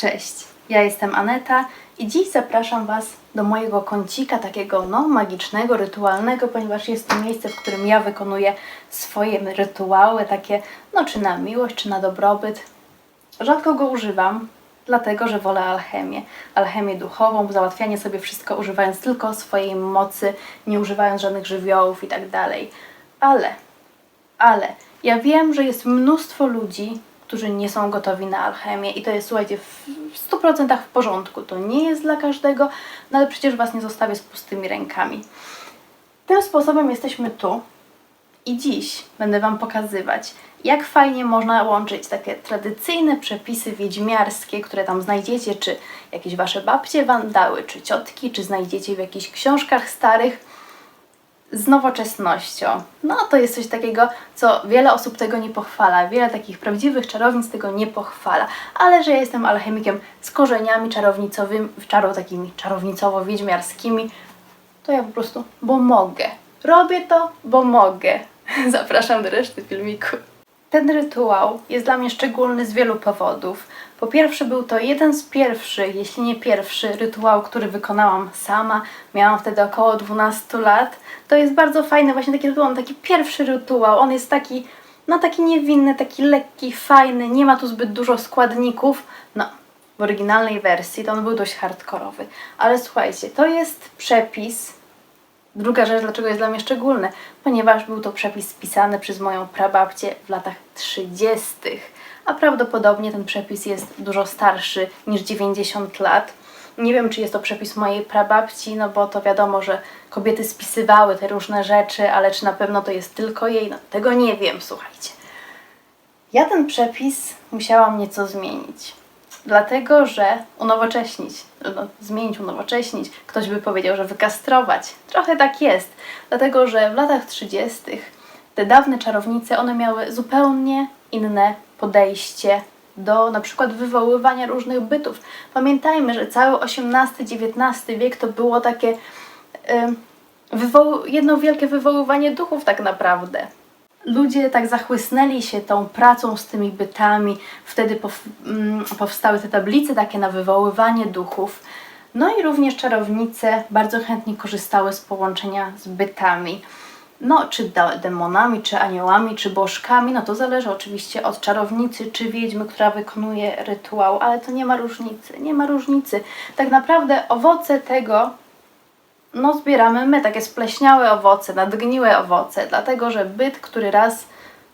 Cześć, ja jestem Aneta i dziś zapraszam Was do mojego kącika takiego no magicznego, rytualnego, ponieważ jest to miejsce, w którym ja wykonuję swoje rytuały, takie no czy na miłość, czy na dobrobyt. Rzadko go używam, dlatego że wolę alchemię. Alchemię duchową, załatwianie sobie wszystko używając tylko swojej mocy, nie używając żadnych żywiołów i tak dalej. Ale ale ja wiem, że jest mnóstwo ludzi, którzy nie są gotowi na alchemię i to jest, słuchajcie, w w 100% w porządku. To nie jest dla każdego, no ale przecież Was nie zostawię z pustymi rękami. Tym sposobem jesteśmy tu i dziś będę Wam pokazywać, jak fajnie można łączyć takie tradycyjne przepisy wiedźmiarskie, które tam znajdziecie, czy jakieś Wasze babcie Wam dały, czy ciotki, czy znajdziecie w jakichś książkach starych, z nowoczesnością. No to jest coś takiego, co wiele osób tego nie pochwala, wiele takich prawdziwych czarownic tego nie pochwala, ale że ja jestem alchemikiem z korzeniami czarownicowymi, czaro takimi czarownicowo-wiedźmiarskimi, to ja po prostu, bo mogę. Robię to, bo mogę. Zapraszam do reszty filmiku. Ten rytuał jest dla mnie szczególny z wielu powodów. Po pierwsze, był to jeden z pierwszych, jeśli nie pierwszy, rytuał, który wykonałam sama. Miałam wtedy około 12 lat. To jest bardzo fajny, właśnie taki rytuał, taki pierwszy rytuał. On jest taki, no taki niewinny, taki lekki, fajny, nie ma tu zbyt dużo składników. No, w oryginalnej wersji to on był dość hardkorowy. Ale słuchajcie, to jest przepis Druga rzecz, dlaczego jest dla mnie szczególny, ponieważ był to przepis spisany przez moją prababcię w latach 30., a prawdopodobnie ten przepis jest dużo starszy niż 90 lat. Nie wiem, czy jest to przepis mojej prababci, no bo to wiadomo, że kobiety spisywały te różne rzeczy, ale czy na pewno to jest tylko jej, no tego nie wiem, słuchajcie. Ja ten przepis musiałam nieco zmienić. Dlatego, że unowocześnić, no, zmienić, unowocześnić, ktoś by powiedział, że wykastrować. Trochę tak jest. Dlatego, że w latach 30. te dawne czarownice, one miały zupełnie inne podejście do na przykład wywoływania różnych bytów. Pamiętajmy, że cały XVIII-XIX wiek to było takie y, wywoł- jedno wielkie wywoływanie duchów tak naprawdę ludzie tak zachłysnęli się tą pracą z tymi bytami, wtedy pow, mm, powstały te tablice takie na wywoływanie duchów. No i również czarownice bardzo chętnie korzystały z połączenia z bytami. No, czy demonami, czy aniołami, czy bożkami, no to zależy oczywiście od czarownicy, czy wiedźmy, która wykonuje rytuał, ale to nie ma różnicy, nie ma różnicy. Tak naprawdę owoce tego, no zbieramy my takie spleśniałe owoce, nadgniłe owoce, dlatego że byt, który raz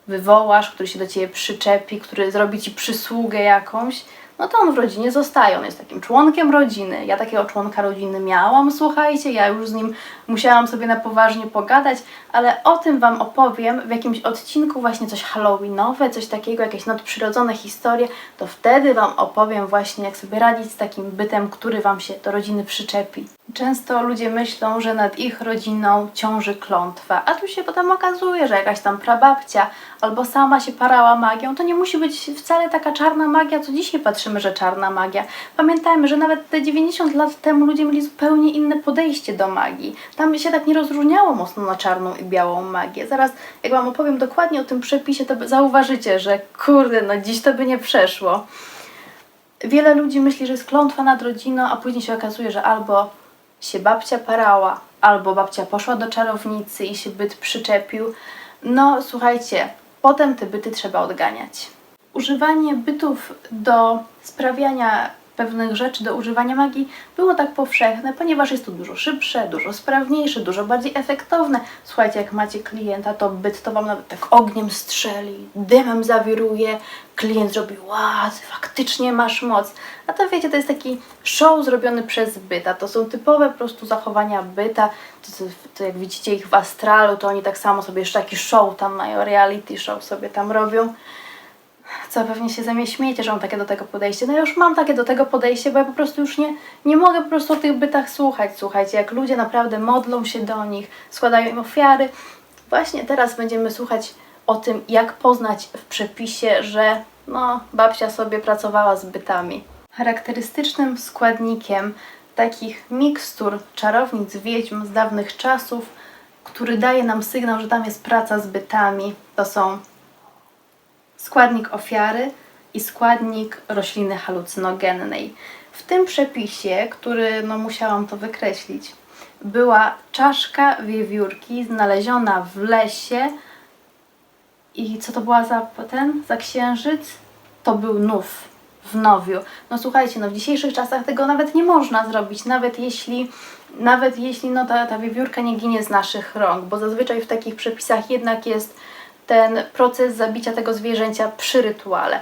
wywołasz, który się do ciebie przyczepi, który zrobi ci przysługę jakąś, no to on w rodzinie zostaje, on jest takim członkiem rodziny. Ja takiego członka rodziny miałam, słuchajcie, ja już z nim musiałam sobie na poważnie pogadać, ale o tym Wam opowiem w jakimś odcinku właśnie coś halloweenowe, coś takiego, jakieś nadprzyrodzone historie, to wtedy Wam opowiem właśnie, jak sobie radzić z takim bytem, który Wam się do rodziny przyczepi. Często ludzie myślą, że nad ich rodziną ciąży klątwa, a tu się potem okazuje, że jakaś tam prababcia albo sama się parała magią. To nie musi być wcale taka czarna magia, co dzisiaj patrzymy, że czarna magia. Pamiętajmy, że nawet te 90 lat temu ludzie mieli zupełnie inne podejście do magii. Tam się tak nie rozróżniało mocno na czarną i białą magię. Zaraz, jak Wam opowiem dokładnie o tym przepisie, to zauważycie, że kurde, no dziś to by nie przeszło. Wiele ludzi myśli, że jest klątwa nad rodziną, a później się okazuje, że albo się babcia parała, albo babcia poszła do czarownicy i się byt przyczepił. No słuchajcie, potem te byty trzeba odganiać. Używanie bytów do sprawiania pewnych rzeczy, do używania magii było tak powszechne, ponieważ jest to dużo szybsze, dużo sprawniejsze, dużo bardziej efektowne. Słuchajcie, jak macie klienta, to byt to wam nawet tak ogniem strzeli, dymem zawiruje, klient zrobi wow, ty faktycznie masz moc. A to wiecie, to jest taki show zrobiony przez byta. To są typowe po prostu zachowania byta. To, to, to jak widzicie ich w astralu, to oni tak samo sobie jeszcze taki show tam mają, reality show sobie tam robią. Co pewnie się ze że mam takie do tego podejście. No ja już mam takie do tego podejście, bo ja po prostu już nie, nie mogę po prostu o tych bytach słuchać. Słuchajcie, jak ludzie naprawdę modlą się do nich, składają im ofiary. Właśnie teraz będziemy słuchać o tym, jak poznać w przepisie, że no, babcia sobie pracowała z bytami. Charakterystycznym składnikiem takich mikstur czarownic wiedźm z dawnych czasów, który daje nam sygnał, że tam jest praca z bytami, to są składnik ofiary i składnik rośliny halucynogennej. W tym przepisie, który no, musiałam to wykreślić, była czaszka wiewiórki znaleziona w lesie i co to była za ten, za księżyc? To był nów w Nowiu. No słuchajcie, no w dzisiejszych czasach tego nawet nie można zrobić, nawet jeśli, nawet jeśli no ta, ta wiewiórka nie ginie z naszych rąk, bo zazwyczaj w takich przepisach jednak jest ten proces zabicia tego zwierzęcia przy rytuale.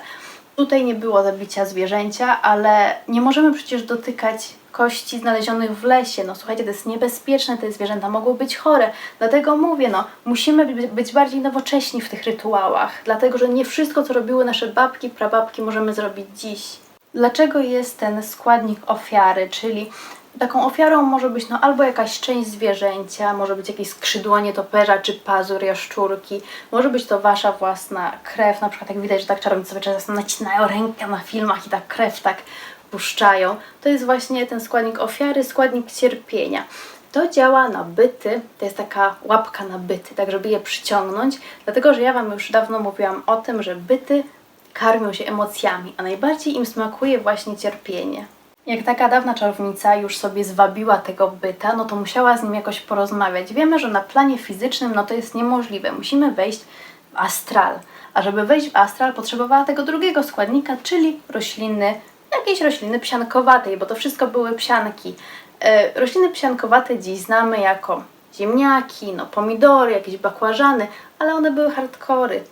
Tutaj nie było zabicia zwierzęcia, ale nie możemy przecież dotykać kości znalezionych w lesie. No słuchajcie, to jest niebezpieczne, te zwierzęta mogą być chore. Dlatego mówię, no musimy by- być bardziej nowocześni w tych rytuałach, dlatego że nie wszystko, co robiły nasze babki, prababki, możemy zrobić dziś. Dlaczego jest ten składnik ofiary, czyli taką ofiarą może być no, albo jakaś część zwierzęcia, może być jakieś skrzydło nietoperza czy pazur jaszczurki, może być to wasza własna krew, na przykład jak widać, że tak czarownicy sobie czasem nacinają rękę na filmach i tak krew tak puszczają. To jest właśnie ten składnik ofiary, składnik cierpienia. To działa na byty, to jest taka łapka na byty, tak żeby je przyciągnąć, dlatego że ja Wam już dawno mówiłam o tym, że byty karmią się emocjami, a najbardziej im smakuje właśnie cierpienie. Jak taka dawna czarownica już sobie zwabiła tego byta, no to musiała z nim jakoś porozmawiać. Wiemy, że na planie fizycznym no to jest niemożliwe. Musimy wejść w astral. A żeby wejść w astral, potrzebowała tego drugiego składnika, czyli rośliny, jakiejś rośliny psiankowatej, bo to wszystko były psianki. E, rośliny psiankowate dziś znamy jako ziemniaki, no pomidory, jakieś bakłażany, ale one były hardkory.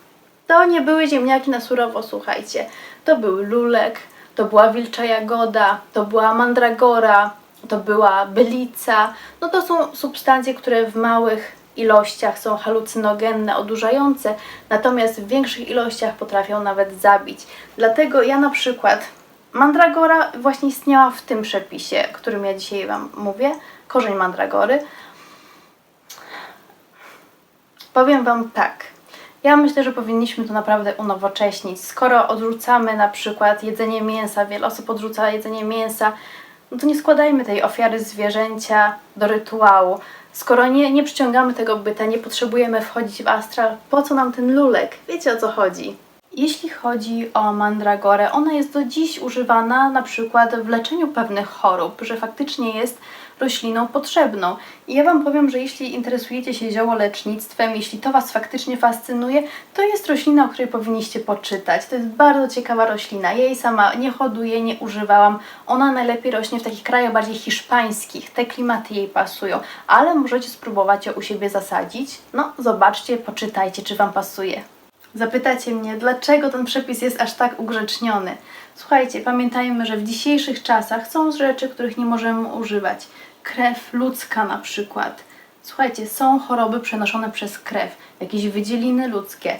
To nie były ziemniaki na surowo, słuchajcie. To był lulek, to była wilcza jagoda, to była mandragora, to była bylica. No to są substancje, które w małych ilościach są halucynogenne, odurzające, natomiast w większych ilościach potrafią nawet zabić. Dlatego ja na przykład mandragora właśnie istniała w tym przepisie, o którym ja dzisiaj Wam mówię, korzeń mandragory. Powiem Wam tak. Ja myślę, że powinniśmy to naprawdę unowocześnić. Skoro odrzucamy na przykład jedzenie mięsa, wiele osób odrzuca jedzenie mięsa, no to nie składajmy tej ofiary zwierzęcia do rytuału. Skoro nie, nie przyciągamy tego byta, nie potrzebujemy wchodzić w astral, po co nam ten lulek? Wiecie o co chodzi? Jeśli chodzi o mandragorę, ona jest do dziś używana na przykład w leczeniu pewnych chorób, że faktycznie jest rośliną potrzebną. I ja Wam powiem, że jeśli interesujecie się ziołolecznictwem, jeśli to Was faktycznie fascynuje, to jest roślina, o której powinniście poczytać. To jest bardzo ciekawa roślina. Ja jej sama nie hoduję, nie używałam. Ona najlepiej rośnie w takich krajach bardziej hiszpańskich. Te klimaty jej pasują, ale możecie spróbować ją u siebie zasadzić. No, zobaczcie, poczytajcie, czy Wam pasuje. Zapytacie mnie, dlaczego ten przepis jest aż tak ugrzeczniony. Słuchajcie, pamiętajmy, że w dzisiejszych czasach są rzeczy, których nie możemy używać. Krew ludzka na przykład. Słuchajcie, są choroby przenoszone przez krew, jakieś wydzieliny ludzkie.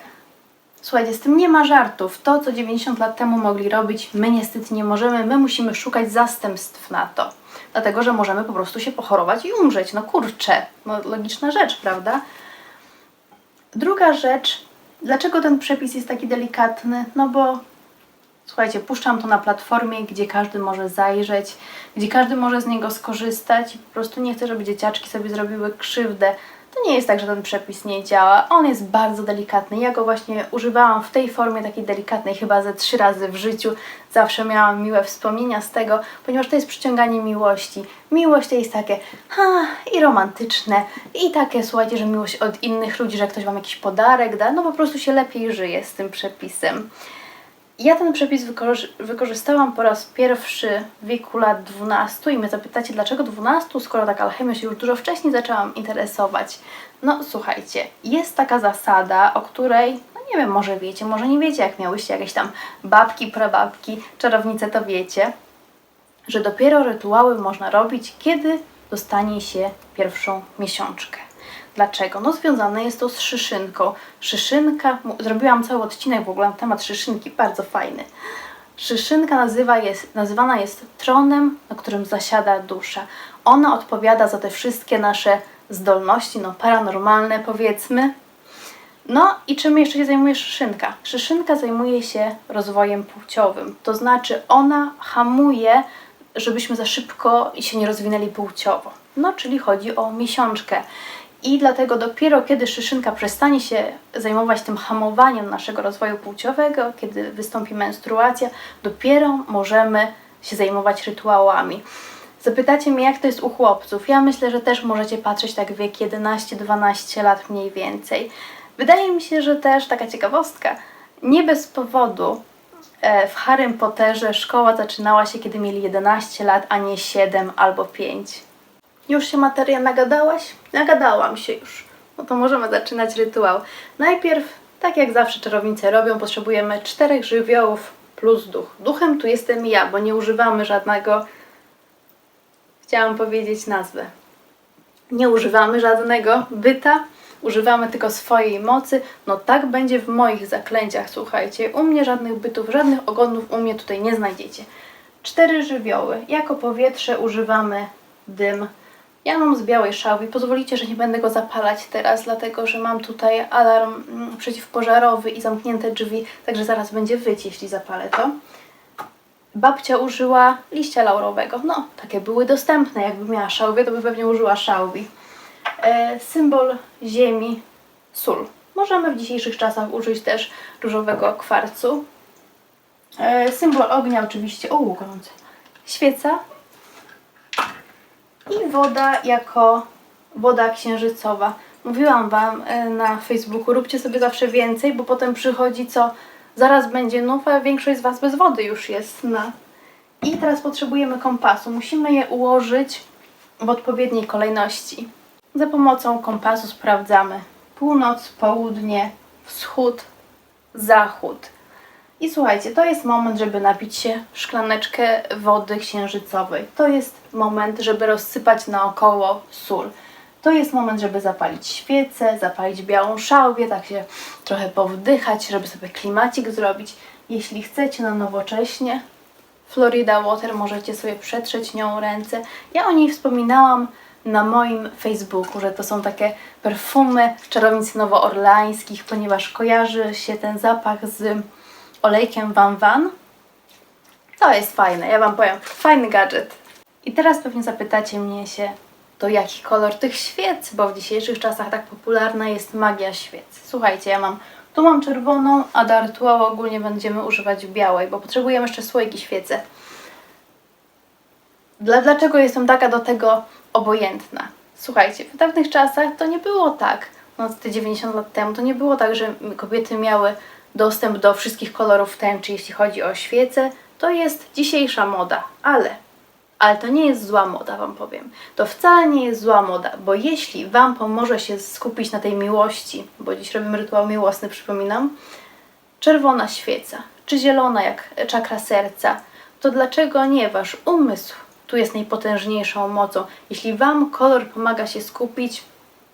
Słuchajcie, z tym nie ma żartów. To, co 90 lat temu mogli robić, my niestety nie możemy. My musimy szukać zastępstw na to. Dlatego, że możemy po prostu się pochorować i umrzeć. No kurczę, no logiczna rzecz, prawda? Druga rzecz, dlaczego ten przepis jest taki delikatny? No bo słuchajcie, puszczam to na platformie, gdzie każdy może zajrzeć, gdzie każdy może z niego skorzystać po prostu nie chcę, żeby dzieciaczki sobie zrobiły krzywdę. Nie jest tak, że ten przepis nie działa. On jest bardzo delikatny. Ja go właśnie używałam w tej formie takiej delikatnej chyba ze trzy razy w życiu. Zawsze miałam miłe wspomnienia z tego, ponieważ to jest przyciąganie miłości. Miłość to jest takie ha, i romantyczne, i takie, słuchajcie, że miłość od innych ludzi, że ktoś Wam jakiś podarek da, no po prostu się lepiej żyje z tym przepisem. Ja ten przepis wykorzy- wykorzystałam po raz pierwszy w wieku lat 12 i mnie zapytacie, dlaczego 12, skoro tak alchemią się już dużo wcześniej zaczęłam interesować. No słuchajcie, jest taka zasada, o której, no nie wiem, może wiecie, może nie wiecie, jak miałyście jakieś tam babki, prababki, czarownice, to wiecie, że dopiero rytuały można robić, kiedy dostanie się pierwszą miesiączkę. Dlaczego? No związane jest to z szyszynką. Szyszynka, zrobiłam cały odcinek w ogóle na temat szyszynki, bardzo fajny. Szyszynka nazywa jest, nazywana jest tronem, na którym zasiada dusza. Ona odpowiada za te wszystkie nasze zdolności, no paranormalne powiedzmy. No i czym jeszcze się zajmuje szyszynka? Szyszynka zajmuje się rozwojem płciowym, to znaczy ona hamuje, żebyśmy za szybko się nie rozwinęli płciowo. No, czyli chodzi o miesiączkę. I dlatego dopiero kiedy szyszynka przestanie się zajmować tym hamowaniem naszego rozwoju płciowego, kiedy wystąpi menstruacja, dopiero możemy się zajmować rytuałami. Zapytacie mnie, jak to jest u chłopców. Ja myślę, że też możecie patrzeć tak wiek 11-12 lat mniej więcej. Wydaje mi się, że też taka ciekawostka. Nie bez powodu e, w Harrym Potterze szkoła zaczynała się, kiedy mieli 11 lat, a nie 7 albo 5. Już się materia nagadałaś? Nagadałam się już. No to możemy zaczynać rytuał. Najpierw, tak jak zawsze czarownice robią, potrzebujemy czterech żywiołów plus duch. Duchem tu jestem ja, bo nie używamy żadnego. Chciałam powiedzieć nazwę. Nie używamy żadnego byta, używamy tylko swojej mocy. No tak będzie w moich zaklęciach, słuchajcie. U mnie żadnych bytów, żadnych ogonów u mnie tutaj nie znajdziecie. Cztery żywioły. Jako powietrze używamy dym. Ja mam z białej szałwi. Pozwolicie, że nie będę go zapalać teraz, dlatego że mam tutaj alarm mm, przeciwpożarowy i zamknięte drzwi, także zaraz będzie wyć, jeśli zapalę to. Babcia użyła liścia laurowego. No, takie były dostępne. Jakby miała szałwię, to by pewnie użyła szałwi. E, symbol ziemi, sól. Możemy w dzisiejszych czasach użyć też różowego kwarcu. E, symbol ognia oczywiście, o gorący. Świeca i woda jako woda księżycowa. Mówiłam Wam e, na Facebooku, róbcie sobie zawsze więcej, bo potem przychodzi co zaraz będzie nów, a większość z Was bez wody już jest na. I teraz potrzebujemy kompasu. Musimy je ułożyć w odpowiedniej kolejności. Za pomocą kompasu sprawdzamy północ, południe, wschód, zachód. I słuchajcie, to jest moment, żeby napić się szklaneczkę wody księżycowej. To jest moment, żeby rozsypać naokoło sól. To jest moment, żeby zapalić świecę, zapalić białą szałwię, tak się trochę powdychać, żeby sobie klimacik zrobić. Jeśli chcecie na nowocześnie, Florida Water, możecie sobie przetrzeć nią ręce. Ja o niej wspominałam na moim Facebooku, że to są takie perfumy czarownic nowoorlańskich, ponieważ kojarzy się ten zapach z olejkiem Van Van. To jest fajne, ja Wam powiem, fajny gadżet. I teraz pewnie zapytacie mnie się, to jaki kolor tych świec, bo w dzisiejszych czasach tak popularna jest magia świec. Słuchajcie, ja mam, tu mam czerwoną, a do rytuału ogólnie będziemy używać białej, bo potrzebujemy jeszcze słoiki świece. Dla, dlaczego jestem taka do tego obojętna? Słuchajcie, w dawnych czasach to nie było tak, no te 90 lat temu, to nie było tak, że kobiety miały dostęp do wszystkich kolorów tęczy, jeśli chodzi o świece. To jest dzisiejsza moda, ale ale to nie jest zła moda, Wam powiem. To wcale nie jest zła moda, bo jeśli Wam pomoże się skupić na tej miłości, bo dziś robimy rytuał miłosny, przypominam, czerwona świeca, czy zielona jak czakra serca, to dlaczego nie Wasz umysł tu jest najpotężniejszą mocą? Jeśli Wam kolor pomaga się skupić,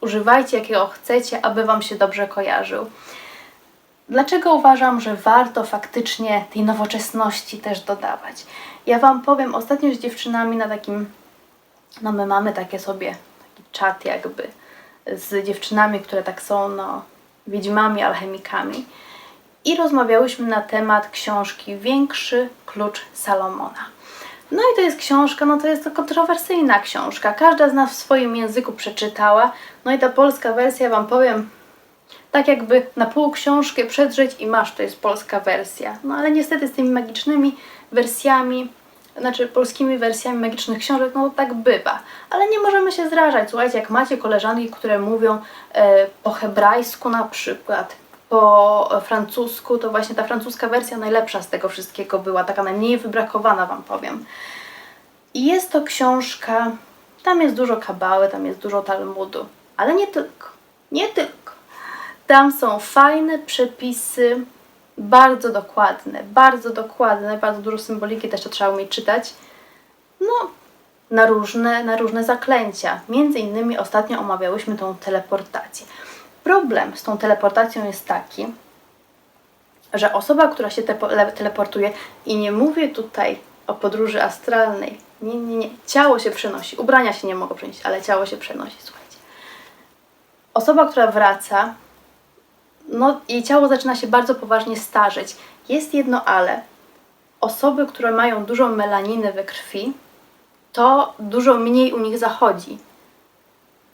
używajcie jakiego chcecie, aby Wam się dobrze kojarzył. Dlaczego uważam, że warto faktycznie tej nowoczesności też dodawać? Ja Wam powiem, ostatnio z dziewczynami na takim, no my mamy takie sobie, taki czat jakby z dziewczynami, które tak są, no, wiedźmami, alchemikami i rozmawiałyśmy na temat książki Większy Klucz Salomona. No i to jest książka, no to jest to kontrowersyjna książka. Każda z nas w swoim języku przeczytała. No i ta polska wersja, Wam powiem, tak jakby na pół książkę przedrzeć i masz, to jest polska wersja. No ale niestety z tymi magicznymi wersjami, znaczy polskimi wersjami magicznych książek, no tak bywa. Ale nie możemy się zrażać. Słuchajcie, jak macie koleżanki, które mówią e, po hebrajsku na przykład, po francusku, to właśnie ta francuska wersja najlepsza z tego wszystkiego była, taka najmniej wybrakowana Wam powiem. I jest to książka, tam jest dużo kabały, tam jest dużo Talmudu, ale nie tylko, nie tylko. Tam są fajne przepisy, bardzo dokładne, bardzo dokładne, bardzo dużo symboliki też to trzeba umieć czytać. No, na różne, na różne zaklęcia. Między innymi ostatnio omawiałyśmy tą teleportację. Problem z tą teleportacją jest taki, że osoba, która się teleportuje, i nie mówię tutaj o podróży astralnej, nie, nie, nie, ciało się przenosi, ubrania się nie mogą przenieść, ale ciało się przenosi, słuchajcie. Osoba, która wraca, no jej ciało zaczyna się bardzo poważnie starzeć. Jest jedno ale. Osoby, które mają dużo melaniny we krwi, to dużo mniej u nich zachodzi.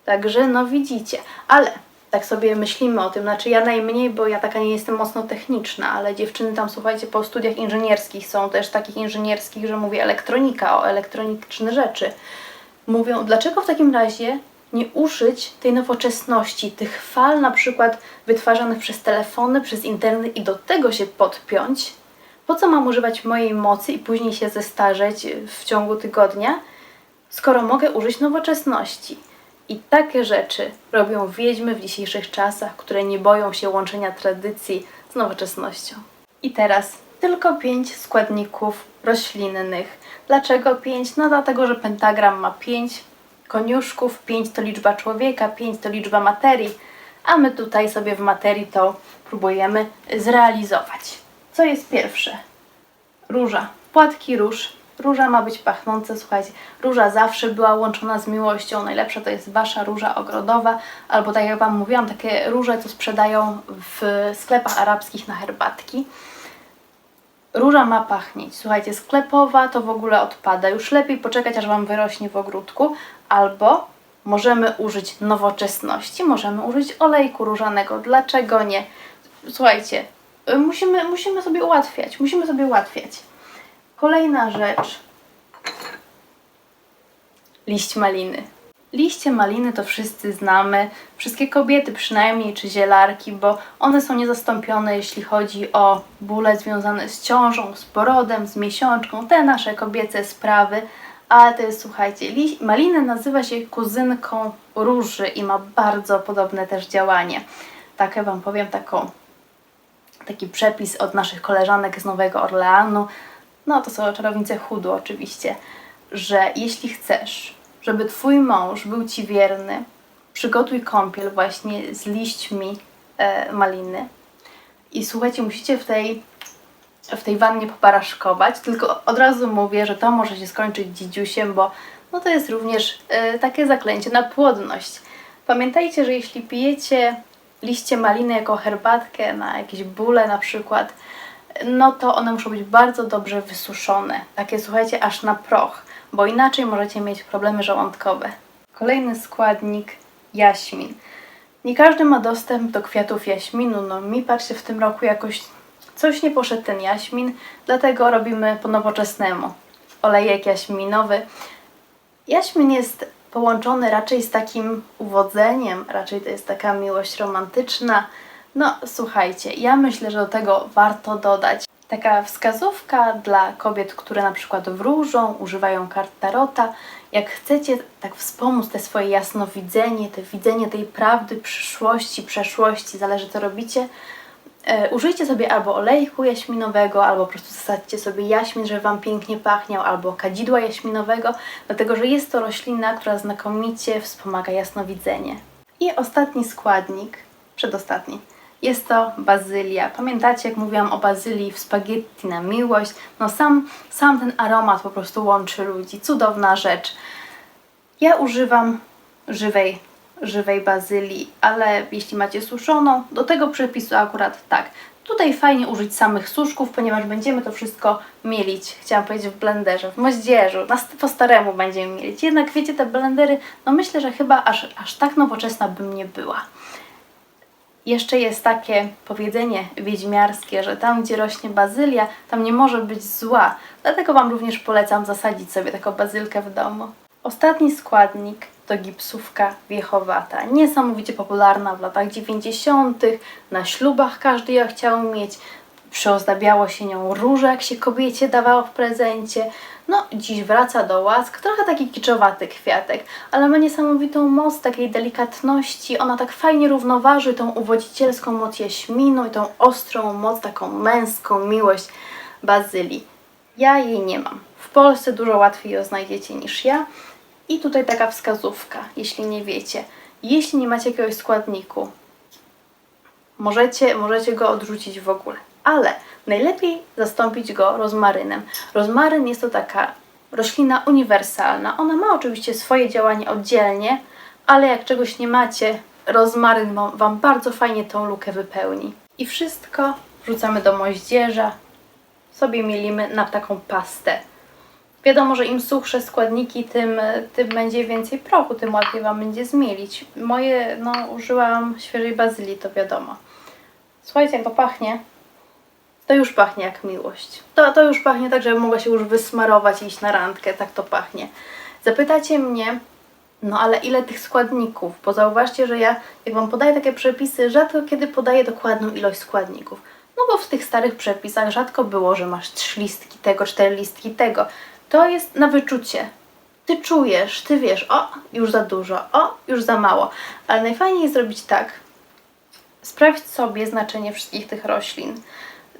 Także no widzicie, ale tak sobie myślimy o tym, znaczy ja najmniej, bo ja taka nie jestem mocno techniczna, ale dziewczyny tam słuchajcie po studiach inżynierskich są też takich inżynierskich, że mówię elektronika, o elektroniczne rzeczy. Mówią, dlaczego w takim razie nie użyć tej nowoczesności, tych fal na przykład wytwarzanych przez telefony, przez internet i do tego się podpiąć? Po co mam używać mojej mocy i później się zestarzeć w ciągu tygodnia, skoro mogę użyć nowoczesności? I takie rzeczy robią wiedźmy w dzisiejszych czasach, które nie boją się łączenia tradycji z nowoczesnością. I teraz tylko pięć składników roślinnych. Dlaczego pięć? No dlatego, że pentagram ma pięć koniuszków, pięć to liczba człowieka, pięć to liczba materii, a my tutaj sobie w materii to próbujemy zrealizować. Co jest pierwsze? Róża. Płatki róż. Róża ma być pachnąca, słuchajcie, róża zawsze była łączona z miłością. Najlepsza to jest wasza róża ogrodowa, albo tak jak Wam mówiłam, takie róże, co sprzedają w sklepach arabskich na herbatki. Róża ma pachnieć. Słuchajcie, sklepowa to w ogóle odpada. Już lepiej poczekać, aż Wam wyrośnie w ogródku, albo możemy użyć nowoczesności, możemy użyć olejku różanego. Dlaczego nie? Słuchajcie, y, musimy, musimy sobie ułatwiać, musimy sobie ułatwiać. Kolejna rzecz. Liść maliny. Liście maliny to wszyscy znamy, wszystkie kobiety przynajmniej, czy zielarki, bo one są niezastąpione, jeśli chodzi o bóle związane z ciążą, z porodem, z miesiączką, te nasze kobiece sprawy. Ale to jest, słuchajcie, malina nazywa się kuzynką róży i ma bardzo podobne też działanie. Tak, ja Wam powiem taką, taki przepis od naszych koleżanek z Nowego Orleanu. No to są czarownice chudu oczywiście, że jeśli chcesz, żeby Twój mąż był Ci wierny, przygotuj kąpiel właśnie z liśćmi e, maliny. I słuchajcie, musicie w tej, w tej wannie poparaszkować, tylko od razu mówię, że to może się skończyć dzidziusiem, bo no to jest również e, takie zaklęcie na płodność. Pamiętajcie, że jeśli pijecie liście maliny jako herbatkę na jakieś bóle na przykład, no to one muszą być bardzo dobrze wysuszone. Takie słuchajcie, aż na proch, bo inaczej możecie mieć problemy żołądkowe. Kolejny składnik jaśmin. Nie każdy ma dostęp do kwiatów jaśminu. No mi patrzcie w tym roku jakoś coś nie poszedł ten jaśmin, dlatego robimy po nowoczesnemu. Olejek jaśminowy. Jaśmin jest połączony raczej z takim uwodzeniem, raczej to jest taka miłość romantyczna. No słuchajcie, ja myślę, że do tego warto dodać taka wskazówka dla kobiet, które na przykład wróżą, używają kart tarota. Jak chcecie tak wspomóc te swoje jasnowidzenie, te widzenie tej prawdy, przyszłości, przeszłości, zależy co robicie, użyjcie sobie albo olejku jaśminowego, albo po prostu zasadźcie sobie jaśmin, żeby Wam pięknie pachniał, albo kadzidła jaśminowego, dlatego że jest to roślina, która znakomicie wspomaga jasnowidzenie. I ostatni składnik, przedostatni, jest to bazylia. Pamiętacie, jak mówiłam o bazylii w spaghetti na miłość? No sam, sam ten aromat po prostu łączy ludzi. Cudowna rzecz. Ja używam żywej, żywej bazylii, ale jeśli macie suszoną, do tego przepisu akurat tak. Tutaj fajnie użyć samych suszków, ponieważ będziemy to wszystko mielić, chciałam powiedzieć w blenderze, w moździerzu, na, po staremu będziemy mielić. Jednak wiecie, te blendery, no myślę, że chyba aż, aż tak nowoczesna bym nie była. Jeszcze jest takie powiedzenie wiedźmiarskie, że tam, gdzie rośnie bazylia, tam nie może być zła. Dlatego Wam również polecam zasadzić sobie taką bazylkę w domu. Ostatni składnik to gipsówka wiechowata. Niesamowicie popularna w latach 90. Na ślubach każdy ją chciał mieć. Przyozdabiało się nią róże, jak się kobiecie dawało w prezencie. No, dziś wraca do łask. Trochę taki kiczowaty kwiatek, ale ma niesamowitą moc takiej delikatności. Ona tak fajnie równoważy tą uwodzicielską moc jaśminu i tą ostrą moc, taką męską miłość bazylii. Ja jej nie mam. W Polsce dużo łatwiej ją znajdziecie niż ja. I tutaj taka wskazówka, jeśli nie wiecie. Jeśli nie macie jakiegoś składniku, możecie, możecie go odrzucić w ogóle. Ale najlepiej zastąpić go rozmarynem. Rozmaryn jest to taka roślina uniwersalna. Ona ma oczywiście swoje działanie oddzielnie, ale jak czegoś nie macie, rozmaryn Wam bardzo fajnie tą lukę wypełni. I wszystko wrzucamy do moździerza, sobie mielimy na taką pastę. Wiadomo, że im suchsze składniki, tym, tym będzie więcej prochu, tym łatwiej Wam będzie zmielić. Moje, no, użyłam świeżej bazylii, to wiadomo. Słuchajcie, jak to pachnie. To już pachnie jak miłość. To, to już pachnie tak, żebym mogła się już wysmarować i iść na randkę. Tak to pachnie. Zapytacie mnie, no ale ile tych składników? Bo zauważcie, że ja, jak Wam podaję takie przepisy, rzadko kiedy podaję dokładną ilość składników. No bo w tych starych przepisach rzadko było, że masz trzy listki tego, cztery listki tego. To jest na wyczucie. Ty czujesz, ty wiesz, o, już za dużo, o, już za mało. Ale najfajniej jest zrobić tak. Sprawdź sobie znaczenie wszystkich tych roślin.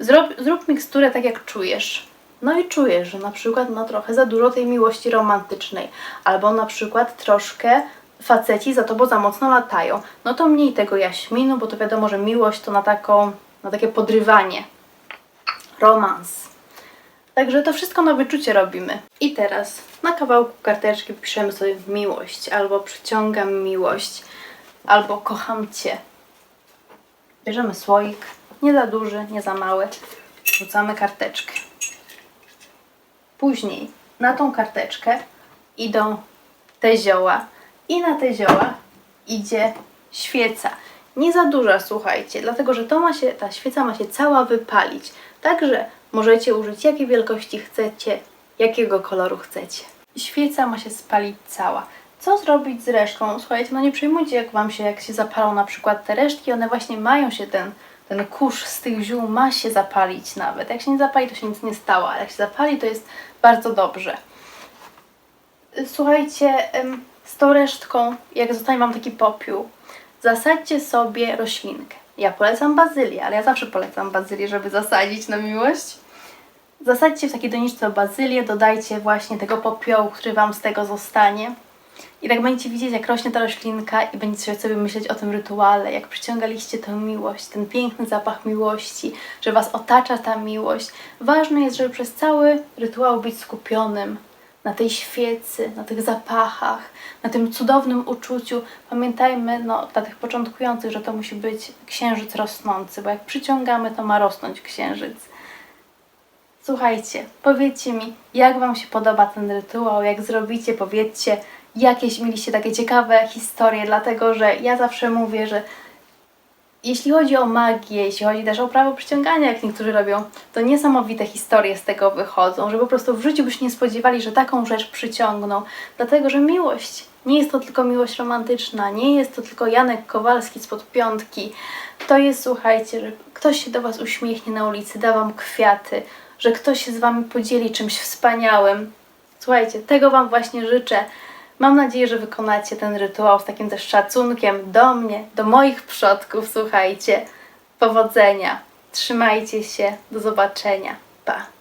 Zrób, zrób miksturę tak, jak czujesz. No i czujesz, że na przykład no trochę za dużo tej miłości romantycznej, albo na przykład troszkę faceci za tobą za mocno latają. No to mniej tego jaśminu, bo to wiadomo, że miłość to na taką, na takie podrywanie. Romans. Także to wszystko na wyczucie robimy. I teraz na kawałku karteczki piszemy sobie miłość, albo przyciągam miłość, albo kocham cię. Bierzemy słoik, nie za duży, nie za mały. Wrzucamy karteczkę. Później na tą karteczkę idą te zioła i na te zioła idzie świeca. Nie za duża, słuchajcie, dlatego że to ma się, ta świeca ma się cała wypalić. Także możecie użyć jakiej wielkości chcecie, jakiego koloru chcecie. Świeca ma się spalić cała. Co zrobić z resztką? Słuchajcie, no nie przejmujcie jak wam się, jak się zapalą na przykład te resztki, one właśnie mają się ten, ten kurz z tych ziół ma się zapalić nawet. Jak się nie zapali, to się nic nie stało, ale jak się zapali, to jest bardzo dobrze. Słuchajcie, z tą resztką, jak zostanie Wam taki popiół, zasadźcie sobie roślinkę. Ja polecam bazylię, ale ja zawsze polecam bazylię, żeby zasadzić na miłość. Zasadźcie w takiej doniczce bazylię, dodajcie właśnie tego popiołu, który Wam z tego zostanie. I tak będziecie widzieć, jak rośnie ta roślinka i będziecie sobie myśleć o tym rytuale, jak przyciągaliście tę miłość, ten piękny zapach miłości, że Was otacza ta miłość. Ważne jest, żeby przez cały rytuał być skupionym na tej świecy, na tych zapachach, na tym cudownym uczuciu. Pamiętajmy, no, dla tych początkujących, że to musi być księżyc rosnący, bo jak przyciągamy, to ma rosnąć księżyc. Słuchajcie, powiedzcie mi, jak Wam się podoba ten rytuał, jak zrobicie, powiedzcie, jakieś mieliście takie ciekawe historie, dlatego że ja zawsze mówię, że jeśli chodzi o magię, jeśli chodzi też o prawo przyciągania, jak niektórzy robią, to niesamowite historie z tego wychodzą, że po prostu w życiu byś nie spodziewali, że taką rzecz przyciągną, dlatego że miłość nie jest to tylko miłość romantyczna, nie jest to tylko Janek Kowalski spod piątki. To jest, słuchajcie, że ktoś się do Was uśmiechnie na ulicy, da Wam kwiaty, że ktoś się z Wami podzieli czymś wspaniałym. Słuchajcie, tego Wam właśnie życzę. Mam nadzieję, że wykonacie ten rytuał z takim też szacunkiem do mnie, do moich przodków. Słuchajcie, powodzenia, trzymajcie się, do zobaczenia. Pa!